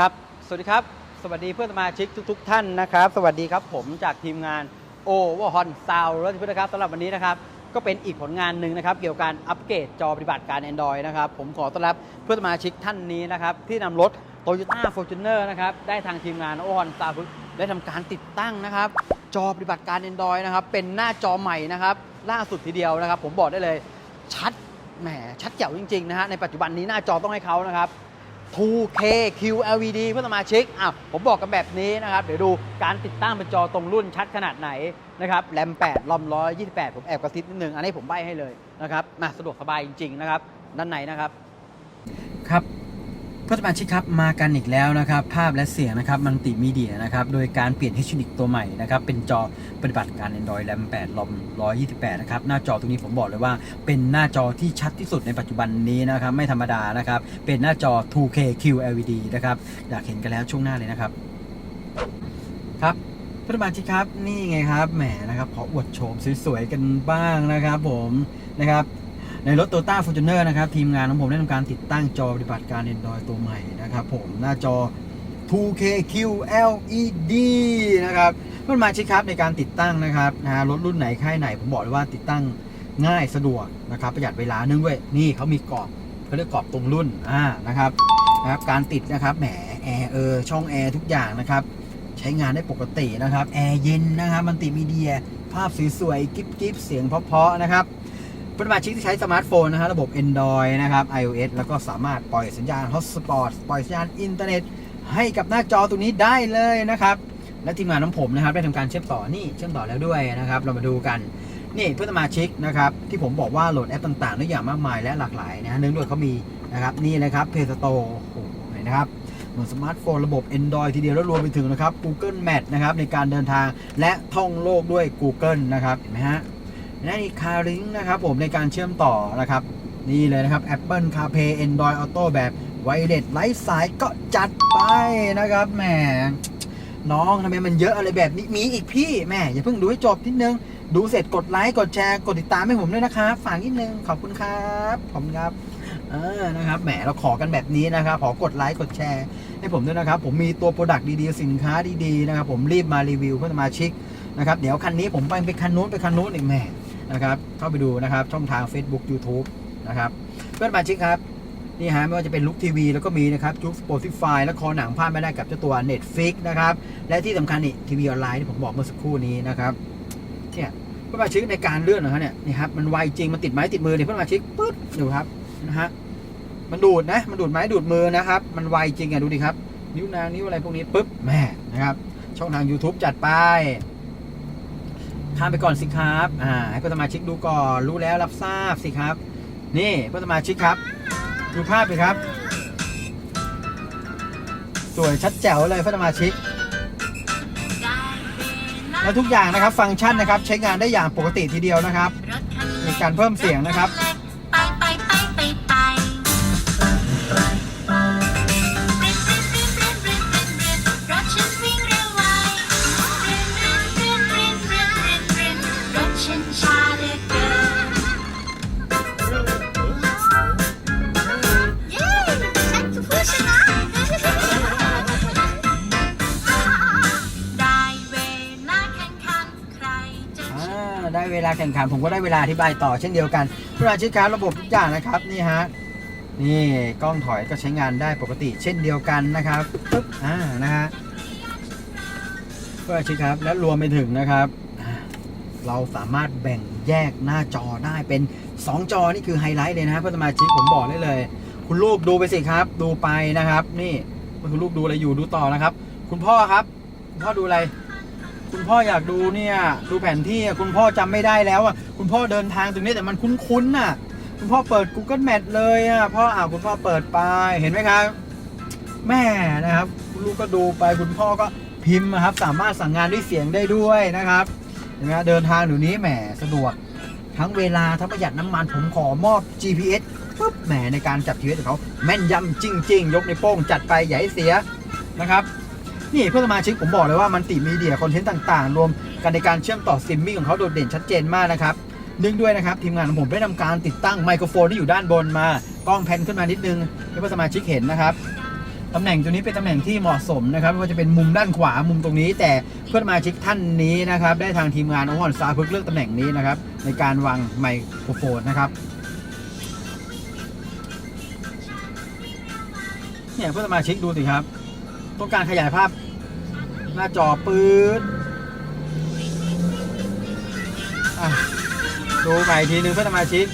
ครับ สวัสดีครับ สวัสดีเพื่อนสมาชิกทุก ๆ ท่านนะครับ สวัสดีครับผมจากทีมงานโอเวอร์ฮอนซาวรถที่นะครับสำหรับวันนี้นะครับ ก็เป็นอีกผลงานหนึ่งนะครับ เกี่ยวกับการอัปเกรดจอปฏิบัติการ Android นะครับ ผมขอต้อนรับเพื่อนสมาชิกท่านนี้นะครับ ที่นำรถ Toyota Fortuner นะครับ ได้ทางทีมงานโอเวอร์ฮอนซาวได้ทำการติดตั้งนะครับ จอปฏิบัติการ Android นะครับ เป็นหน้าจอใหม่นะครับ ล่าสุดทีเดียวนะครับ ผมบอกได้เลยชัดแหมชัดแจ๋วจริงๆนะฮะในปัจจุบันนี้หน้าจอต้องให้เขานะครับ 2K QLED เพื่อนสมาชิกอ้าวผมบอกกันแบบนี้นะครับ เดี๋ยวดูการติดตั้งเป็นจอตรงรุ่นชัดขนาดไหนนะครับแรม8ลอม128 ผมแอบกระซิบนิดนึง อันนี้ผมใบ้ให้เลยนะครับมาสะดวกสบายจริง ๆ นะครับ ด้านในนะครับ ครับ พื่อนสมาชิกครับมากันอีกแล้วนะครับภาพและเสียงนะครับมันติมีเดียนะครับโดยการเปลี่ยน h d ตัวใหม่นะครับเป็นจอปฏิบัติการ Android RAM 8 ROM 128 นะครับหน้าจอตรงนี้ผมบอกเลยว่า เป็นหน้าจอที่ชัดที่สุดในปัจจุบันนี้นะครับไม่ธรรมดานะครับเป็นหน้าจอ 2K QLED นะครับอยากเห็นกันแล้วช่วงหน้าเลยนะครับครับเพื่อนสมาชิกครับนี่ไงครับแหมนะครับขออวดโฉมสวยๆกันบ้างนะครับผมนะครับ ในรถ Toyota Fortuner นะครับ ทีมงานของผมได้ทำการติดตั้งจอปฏิบัติการ Android ตัวใหม่นะครับผมหน้าจอ 2K QLED นะครับเพื่อนมาชิครับในการติดตั้งนะครับนะรถรุ่นไหนค่ายไหน ผมบอกเลยว่าติดตั้งง่ายสะดวกนะครับประหยัดเวลาเนื่องด้วยนี่เขามีกรอบเขาเรียกกรอบตรงรุ่นอ่านะครับนะครับการติดนะครับแหมแอร์เออช่องแอร์ทุกอย่างนะครับใช้งานได้ปกตินะครับแอร์เย็นนะครับมันติมีเดีย ภาพสวยๆกิ๊บๆเสียงเพราะๆนะครับ เพื่อนสมาชิกที่ใช้สมาร์ทโฟนนะฮะระบบ Android นะครับ iOS แล้วก็สามารถปล่อยสัญญาณ Hotspot ปล่อยสัญญาณอินเทอร์เน็ตให้กับหน้าจอตัวนี้ได้เลยนะครับ และทีมงานของผมนะครับได้ทำการเชื่อมต่อนี่เชื่อมต่อแล้วด้วยนะครับ เรามาดูกันนี่เพื่อนสมาชิกนะครับที่ผมบอกว่าโหลดแอปต่างๆได้อย่างมากมายและหลากหลายนะฮะเนื่องด้วยเขามีนะครับนี่นะครับ Play Store โอ้โหเห็นนะครับเหมือนสมาร์ทโฟนระบบ Android ทีเดียวแล้วรวมไปถึงนะครับ Google Map นะครับในการเดินทางและท่องโลกด้วย Google นะครับเห็นไหมฮะ และนี่ CarLink นะครับผมในการเชื่อมต่อนะครับนี่เลยนะครับ Apple CarPlay Android Auto แบบไวเลสไร้สายก็จัดไปนะครับแหมน้องทำไมมันเยอะอะไรแบบนี้มีอีกพี่แม่อย่าเพิ่งดูให้จบนิดนึง ดูเสร็จกดไลค์กดแชร์กดติดตามให้ผมด้วยนะครับฝากนิดนึงขอบคุณครับขอบคุณครับเออนะครับแหมเราขอกันแบบนี้นะครับขอกดไลค์กดแชร์ให้ผมด้วยนะครับ ผมมีตัวโปรดักต์ดีๆสินค้าดีๆนะครับผมรีบมารีวิวเพื่อสมาชิกนะครับเดี๋ยวคันนี้ผมไปไปคันนู้นไปคันนู้นอีกแหม่ นะครับ เข้าไปดูนะครับ ช่องทาง Facebook YouTube นะครับ เพื่อนมาชิกครับ นี่ฮะไม่ว่าจะเป็นลุกทีวีแล้วก็มีนะครับจุกสปอติฟายและคอหนังพลาดไม่ได้กับเจ้าตัว Netflix นะครับ และที่สำคัญนี่ทีวีออนไลน์ที่ผมบอกเมื่อสักครู่นี้นะครับเนี่ยเพื่อนมาชิกในการเลื่อนนะฮะเนี่ยนี่ครับมันไวจริงมันติดไม้ติดมือเนี่ยเพื่อนมาชิกปึ๊ดดูครับนะฮะมันดูดนะมันดูดไม้ดูดมือนะครับ มันไวจริงอะดูดิครับ นิ้วนางนิ้วอะไรพวกนี้ปุ๊บแม่นะครับช่องทาง YouTube จัดไป ทำไปก่อนสิครับอ่าให้เพื่อนสมาชิกดูก่อนรู้แล้วรับทราบสิครับ นี่เพื่อนสมาชิกครับ ดูภาพเลยครับ สวยชัดแจ๋วเลยเพื่อนสมาชิกและทุกอย่างนะครับฟังก์ชันนะครับ ใช้งานได้อย่างปกติทีเดียวนะครับ มีการเพิ่มเสียงนะครับ ได้เวลาแข่งขันผมก็ได้เวลาอธิบายต่อเช่นเดียวกันเพื่ออาชีพการระบบทุกอย่างนะครับนี่ฮะนี่กล้องถอยก็ใช้งานได้ปกติเช่นเดียวกันนะครับปึ๊บอ่านะฮะเพื่ออาชีพครับและรวมไปถึงนะครับ เราสามารถแบ่งแยกหน้าจอได้เป็น 2 จอนี่คือไฮไลท์เลยนะฮะเพื่อนสมาชิกผมบอกได้เลย คุณลูกดูไปสิครับ ดูไปนะครับ นี่คุณลูกดูอะไรอยู่ดูต่อนะครับ คุณพ่อครับ คุณพ่อดูอะไร คุณพ่ออยากดูเนี่ย ดูแผนที่อะคุณพ่อจำไม่ได้แล้วอะคุณพ่อเดินทางตรงนี้แต่มันคุ้นๆน่ะ คุณพ่อเปิด Google Map เลยอะพ่ออ่าคุณพ่อเปิดไปเห็นไหมครับ แม่นะครับคุณลูกก็ดูไปคุณพ่อก็พิมพ์นะครับ สามารถสั่งงานด้วยเสียงได้ด้วยนะครับเห็นไหมเดินทางเดี๋ยวนี้แหมสะดวกทั้งเวลาทั้งประหยัดน้ำมันผมขอมอบ GPS ปุ๊บแหมในการจับ GPS ของเขาแม่นยำจริง ๆ ยกในโป้งจัดไปอย่าให้เสียนะครับ นี่เพื่อนสมาชิกผมบอกเลยว่ามันติมีเดียคอนเทนต์ต่างๆ รวมกันในการเชื่อมต่อสตรีมมิ่งของเขาโดดเด่นชัดเจนมากนะครับเนื่องด้วยนะครับทีมงานของผมได้ทำการติดตั้งไมโครโฟนที่อยู่ด้านบนมากล้องแพนขึ้นมานิดนึงให้เพื่อนสมาชิกเห็นนะครับตำแหน่งตัวนี้เป็นตำแหน่งที่เหมาะสมนะครับไม่ว่าจะเป็นมุมด้านขวามุมตรงนี้ แต่เพื่อนสมาชิกท่านนี้นะครับ ได้ทางทีมงานโอฮอนซาเพิ่งเลือกตำแหน่งนี้นะครับ ในการวางไมโครโฟนนะครับเนี่ยเพื่อนสมาชิกดูสิครับ ต้องการขยายภาพ หน้าจอปืดดูใหม่ทีนึงเพื่อนสมาชิก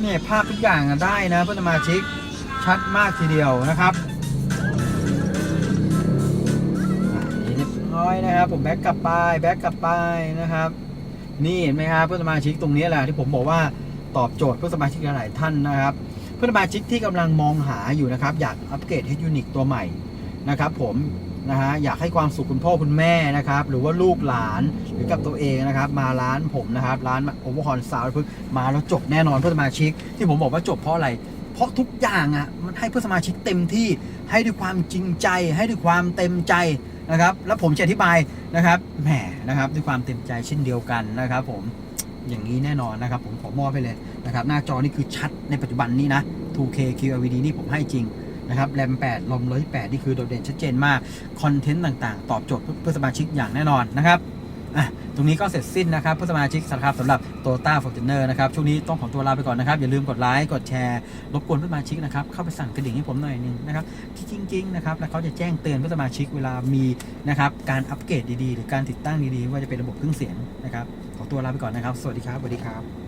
เนี่ยภาพทุกอย่างได้นะเพื่อนสมาชิกชัดมากทีเดียวนะครับเรียบร้อยนะครับผมแบ็กกลับไปแบ็กกลับไปนะครับ นี่เห็นไหมครับเพื่อนสมาชิกตรงนี้แหละที่ผมบอกว่าตอบโจทย์เพื่อนสมาชิกหลายท่านนะครับ เพื่อนสมาชิกที่กำลังมองหาอยู่นะครับ อยากอัปเกรดให้ยูนิคตัวใหม่นะครับ ผมนะฮะอยากให้ความสุขคุณพ่อคุณแม่นะครับ หรือว่าลูกหลานหรือกับตัวเองนะครับ มาร้านผมนะครับ ร้านโอเวอร์ฮอนซาวพึ่งมาแล้วจบแน่นอนเพื่อนสมาชิก ที่ผมบอกว่าจบเพราะอะไร เพราะทุกอย่างอะมันให้เพื่อนสมาชิกเต็มที่ให้ด้วยความจริงใจ ให้ด้วยความเต็มใจนะครับ แล้วผมจะอธิบายนะครับแหมนะครับ ด้วยความเต็มใจเช่นเดียวกันนะครับ ผม อย่างนี้แน่นอนนะครับ ผมขอมอบไปเลยนะครับ หน้าจอนี่คือชัดในปัจจุบันนี้นะ 2K QLED นี่ผมให้จริงนะครับแรม 8ลม108 นี่คือโดดเด่นชัดเจนมาก คอนเทนต์ต่างๆ ตอบโจทย์เพื่อสมาชิกอย่างแน่นอนนะครับอะตรงนี้ก็เสร็จสิ้นนะครับเพื่อสมาชิกสำหรับสำหรับ Toyota Fortuner นะครับ ช่วงนี้ต้องขอตัวลาไปก่อนนะครับ อย่าลืมกดไลค์กดแชร์ รบกวนเพื่อนสมาชิกนะครับ เข้าไปสั่งกระดิ่งให้ผมหน่อยหนึงนะครับที่จริงๆนะครับ แล้วเขาจะแจ้งเตือนเพื่อนสมาชิกเวลามีนะครับการอัปเกรดดีๆ หรือการติดตั้งดีๆ ว่าจะเป็นระบบเครื่องเสียงนะครับ ตัวลาไปก่อนนะครับ สวัสดีครับสวัสดีครับ